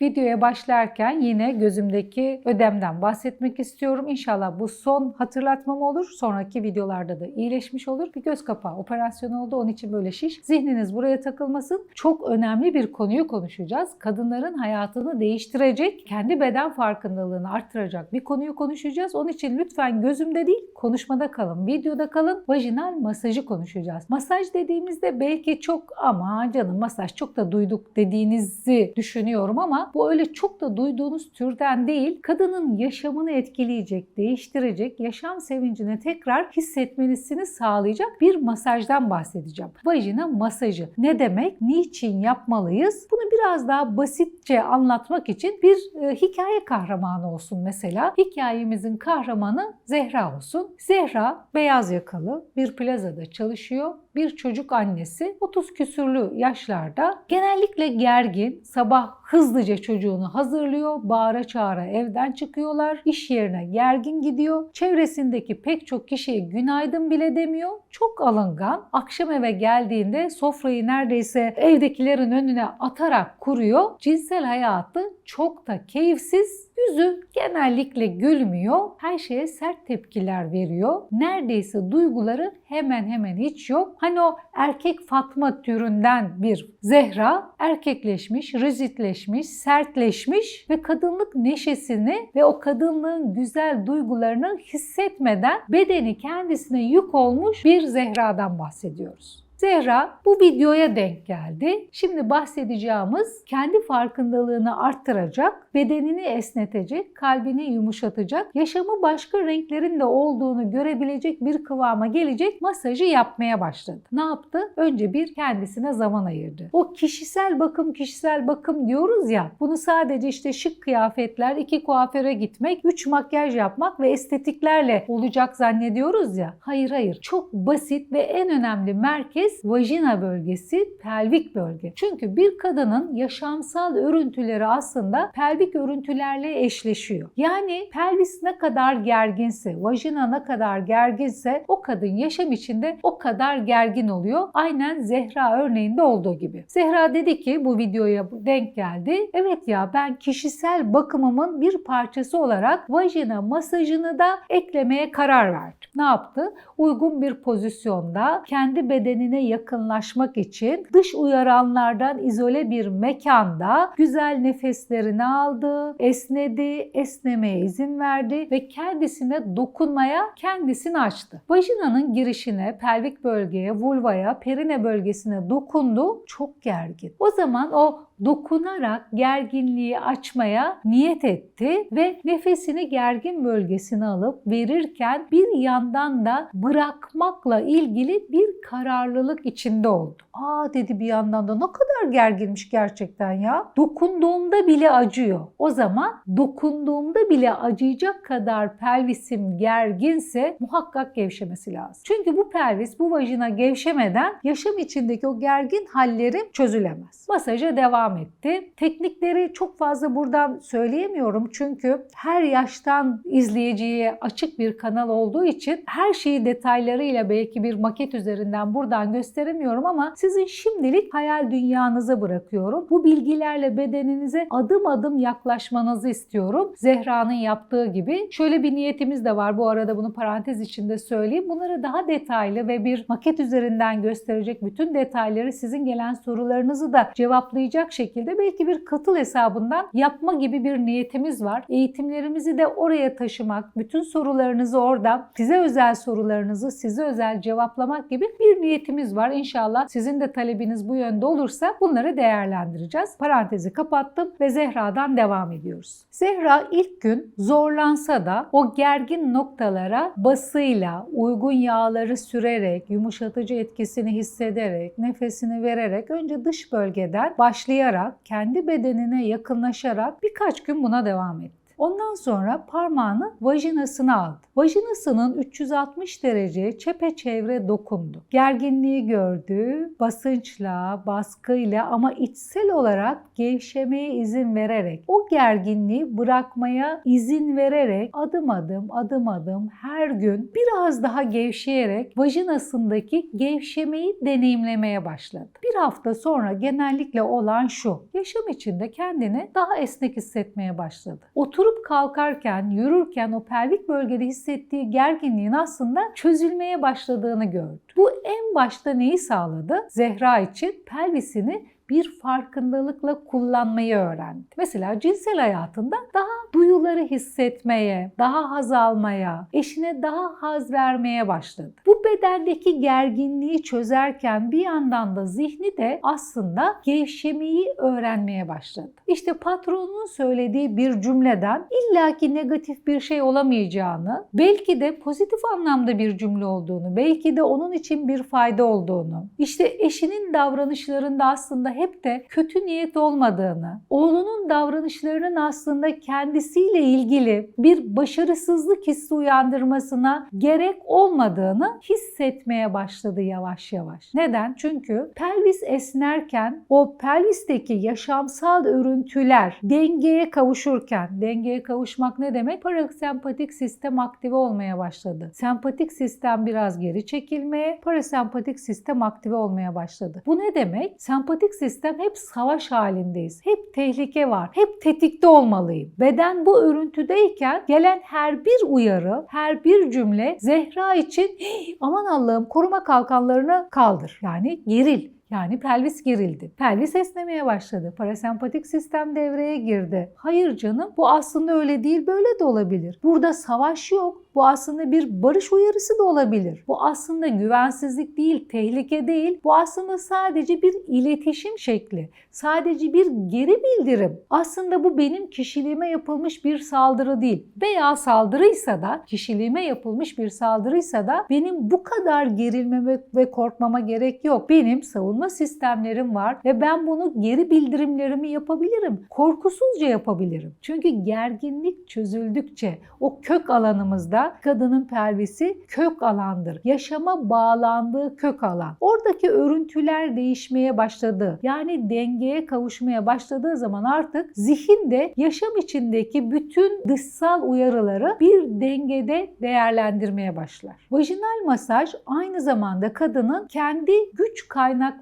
Videoya başlarken yine gözümdeki ödemden bahsetmek istiyorum. İnşallah bu son hatırlatmam olur. Sonraki videolarda da iyileşmiş olur. Bir göz kapağı operasyonu oldu. Onun için böyle şiş. Zihniniz buraya takılmasın. Çok önemli bir konuyu konuşacağız. Kadınların hayatını değiştirecek, kendi beden farkındalığını arttıracak bir konuyu konuşacağız. Onun için lütfen gözümde değil, konuşmada kalın, videoda kalın. Vajinal masajı konuşacağız. Masaj dediğimizde belki çok ama canım masaj çok da duyduk dediğinizi düşünüyorum ama bu öyle çok da duyduğunuz türden değil. Kadının yaşamını etkileyecek, değiştirecek, yaşam sevincini tekrar hissetmenisini sağlayacak bir masajdan bahsedeceğim. Vajina masajı ne demek? Niçin yapmalıyız? Bunu biraz daha basitçe anlatmak için bir e, hikaye kahramanı olsun mesela. Hikayemizin kahramanı Zehra olsun. Zehra beyaz yakalı bir plazada çalışıyor bir çocuk annesi 30 küsürlü yaşlarda genellikle gergin sabah hızlıca çocuğunu hazırlıyor bağıra çağıra evden çıkıyorlar iş yerine gergin gidiyor çevresindeki pek çok kişiye günaydın bile demiyor çok alıngan akşam eve geldiğinde sofrayı neredeyse evdekilerin önüne atarak kuruyor cinsel hayatı çok da keyifsiz Yüzü genellikle gülmüyor, her şeye sert tepkiler veriyor. Neredeyse duyguları hemen hemen hiç yok. Hani o erkek Fatma türünden bir Zehra erkekleşmiş, rizitleşmiş, sertleşmiş ve kadınlık neşesini ve o kadınlığın güzel duygularını hissetmeden bedeni kendisine yük olmuş bir Zehra'dan bahsediyoruz. Zehra bu videoya denk geldi. Şimdi bahsedeceğimiz kendi farkındalığını arttıracak, bedenini esnetecek, kalbini yumuşatacak, yaşamı başka renklerin de olduğunu görebilecek bir kıvama gelecek masajı yapmaya başladı. Ne yaptı? Önce bir kendisine zaman ayırdı. O kişisel bakım, kişisel bakım diyoruz ya, bunu sadece işte şık kıyafetler, iki kuaföre gitmek, üç makyaj yapmak ve estetiklerle olacak zannediyoruz ya. Hayır hayır. Çok basit ve en önemli merkez merkez vajina bölgesi, pelvik bölge. Çünkü bir kadının yaşamsal örüntüleri aslında pelvik örüntülerle eşleşiyor. Yani pelvis ne kadar gerginse, vajina ne kadar gerginse o kadın yaşam içinde o kadar gergin oluyor. Aynen Zehra örneğinde olduğu gibi. Zehra dedi ki bu videoya denk geldi. Evet ya ben kişisel bakımımın bir parçası olarak vajina masajını da eklemeye karar verdim. Ne yaptı? Uygun bir pozisyonda kendi bedenine birbirine yakınlaşmak için dış uyaranlardan izole bir mekanda güzel nefeslerini aldı, esnedi, esnemeye izin verdi ve kendisine dokunmaya kendisini açtı. Vajinanın girişine, pelvik bölgeye, vulvaya, perine bölgesine dokundu. Çok gergin. O zaman o dokunarak gerginliği açmaya niyet etti ve nefesini gergin bölgesine alıp verirken bir yandan da bırakmakla ilgili bir kararlılık içinde oldu. Aa dedi bir yandan da ne kadar gerginmiş gerçekten ya. Dokunduğumda bile acıyor. O zaman dokunduğumda bile acıyacak kadar pelvisim gerginse muhakkak gevşemesi lazım. Çünkü bu pelvis, bu vajina gevşemeden yaşam içindeki o gergin hallerim çözülemez. Masaja devam etti. Teknikleri çok fazla buradan söyleyemiyorum çünkü her yaştan izleyiciye açık bir kanal olduğu için her şeyi detaylarıyla belki bir maket üzerinden buradan gösteremiyorum ama sizin şimdilik hayal dünyanıza bırakıyorum. Bu bilgilerle bedeninize adım adım yaklaşmanızı istiyorum. Zehra'nın yaptığı gibi. Şöyle bir niyetimiz de var. Bu arada bunu parantez içinde söyleyeyim. Bunları daha detaylı ve bir maket üzerinden gösterecek bütün detayları sizin gelen sorularınızı da cevaplayacak şekilde belki bir katıl hesabından yapma gibi bir niyetimiz var. Eğitimlerimizi de oraya taşımak, bütün sorularınızı orada, size özel sorularınızı size özel cevaplamak gibi bir niyetimiz var. İnşallah sizin de talebiniz bu yönde olursa bunları değerlendireceğiz. Parantezi kapattım ve Zehra'dan devam ediyoruz. Zehra ilk gün zorlansa da o gergin noktalara basıyla, uygun yağları sürerek, yumuşatıcı etkisini hissederek, nefesini vererek önce dış bölgeden başlayarak, kendi bedenine yakınlaşarak birkaç gün buna devam etti. Ondan sonra parmağını vajinasına aldı. Vajinasının 360 derece çepeçevre dokundu. Gerginliği gördü, basınçla, baskıyla ama içsel olarak gevşemeye izin vererek, o gerginliği bırakmaya izin vererek adım adım adım adım her gün biraz daha gevşeyerek vajinasındaki gevşemeyi deneyimlemeye başladı. Bir hafta sonra genellikle olan şu. Yaşam içinde kendini daha esnek hissetmeye başladı. Oturup kalkarken, yürürken o pelvik bölgede hissettiği gerginliğin aslında çözülmeye başladığını gördü. Bu en başta neyi sağladı? Zehra için pelvisini bir farkındalıkla kullanmayı öğrendi. Mesela cinsel hayatında daha duyuları hissetmeye, daha haz almaya, eşine daha haz vermeye başladı. Bu bedendeki gerginliği çözerken bir yandan da zihni de aslında gevşemeyi öğrenmeye başladı. İşte patronun söylediği bir cümleden illaki negatif bir şey olamayacağını, belki de pozitif anlamda bir cümle olduğunu, belki de onun için bir fayda olduğunu, işte eşinin davranışlarında aslında hep de kötü niyet olmadığını, oğlunun davranışlarının aslında kendisiyle ilgili bir başarısızlık hissi uyandırmasına gerek olmadığını hissetmeye başladı yavaş yavaş. Neden? Çünkü pelvis esnerken o pelvisteki yaşamsal örüntüler dengeye kavuşurken, dengeye kavuşmak ne demek? Parasempatik sistem aktive olmaya başladı. Sempatik sistem biraz geri çekilmeye, parasempatik sistem aktive olmaya başladı. Bu ne demek? Sempatik sistem hep savaş halindeyiz. Hep tehlike var. Hep tetikte olmalıyım. Beden bu örüntüdeyken gelen her bir uyarı, her bir cümle Zehra için aman Allah'ım koruma kalkanlarını kaldır. Yani geril. Yani pelvis gerildi. Pelvis esnemeye başladı. Parasempatik sistem devreye girdi. Hayır canım bu aslında öyle değil böyle de olabilir. Burada savaş yok. Bu aslında bir barış uyarısı da olabilir. Bu aslında güvensizlik değil, tehlike değil. Bu aslında sadece bir iletişim şekli. Sadece bir geri bildirim. Aslında bu benim kişiliğime yapılmış bir saldırı değil. Veya saldırıysa da, kişiliğime yapılmış bir saldırıysa da benim bu kadar gerilmeme ve korkmama gerek yok. Benim savunma sistemlerim var ve ben bunu geri bildirimlerimi yapabilirim. Korkusuzca yapabilirim. Çünkü gerginlik çözüldükçe o kök alanımızda kadının pelvisi kök alandır. Yaşama bağlandığı kök alan. Oradaki örüntüler değişmeye başladı. Yani dengeye kavuşmaya başladığı zaman artık zihin de yaşam içindeki bütün dışsal uyarıları bir dengede değerlendirmeye başlar. Vajinal masaj aynı zamanda kadının kendi güç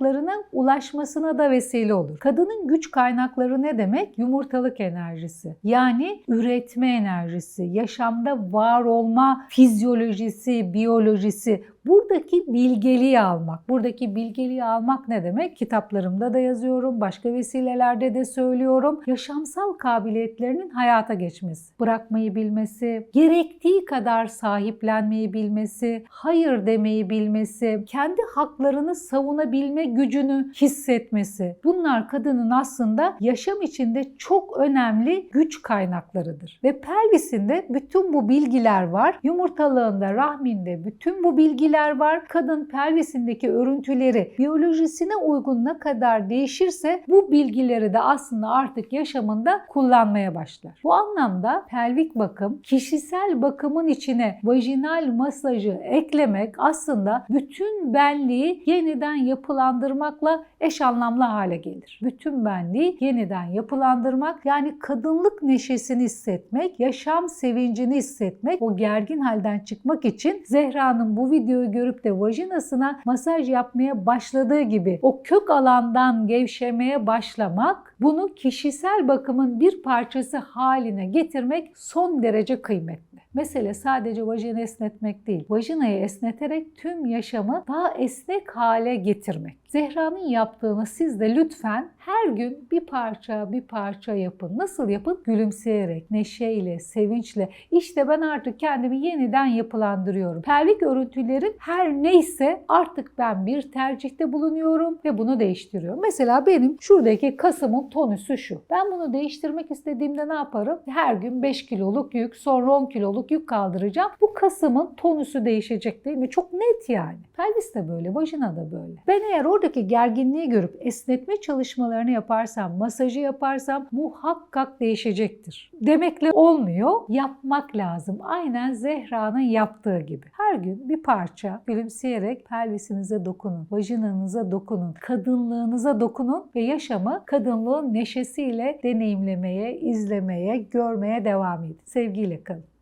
kaynaklarına ulaşmasına da vesile olur. Kadının güç kaynakları ne demek? Yumurtalık enerjisi. Yani üretme enerjisi, yaşamda var olma fizyolojisi, biyolojisi buradaki bilgeliği almak. Buradaki bilgeliği almak ne demek? Kitaplarımda da yazıyorum, başka vesilelerde de söylüyorum. Yaşamsal kabiliyetlerinin hayata geçmesi, bırakmayı bilmesi, gerektiği kadar sahiplenmeyi bilmesi, hayır demeyi bilmesi, kendi haklarını savunabilme gücünü hissetmesi. Bunlar kadının aslında yaşam içinde çok önemli güç kaynaklarıdır. Ve pelvisinde bütün bu bilgiler var. Yumurtalığında, rahminde bütün bu bilgiler var. Kadın pelvisindeki örüntüleri biyolojisine uygun ne kadar değişirse bu bilgileri de aslında artık yaşamında kullanmaya başlar. Bu anlamda pelvik bakım, kişisel bakımın içine vajinal masajı eklemek aslında bütün benliği yeniden yapılandırmakla eş anlamlı hale gelir. Bütün benliği yeniden yapılandırmak yani kadınlık neşesini hissetmek, yaşam sevincini hissetmek, o gergin halden çıkmak için Zehra'nın bu videoyu görüp de vajinasına masaj yapmaya başladığı gibi o kök alandan gevşemeye başlamak, bunu kişisel bakımın bir parçası haline getirmek son derece kıymetli. Mesele sadece vajina esnetmek değil. Vajinayı esneterek tüm yaşamı daha esnek hale getirmek. Zehra'nın yaptığını siz de lütfen her gün bir parça bir parça yapın. Nasıl yapın? Gülümseyerek, neşeyle, sevinçle. İşte ben artık kendimi yeniden yapılandırıyorum. Pelvik örüntülerim her neyse artık ben bir tercihte bulunuyorum ve bunu değiştiriyorum. Mesela benim şuradaki kasımın tonüsü şu. Ben bunu değiştirmek istediğimde ne yaparım? Her gün 5 kiloluk yük, sonra 10 kiloluk yük kaldıracağım. Bu kasımın tonüsü değişecek değil mi? Çok net yani. Pelvis de böyle, vajina da böyle. Ben eğer orada Buradaki gerginliği görüp esnetme çalışmalarını yaparsam, masajı yaparsam muhakkak değişecektir. Demekle olmuyor, yapmak lazım. Aynen Zehra'nın yaptığı gibi. Her gün bir parça gülümseyerek pelvisinize dokunun, vajinanıza dokunun, kadınlığınıza dokunun ve yaşamı kadınlığın neşesiyle deneyimlemeye, izlemeye, görmeye devam edin. Sevgiyle kalın.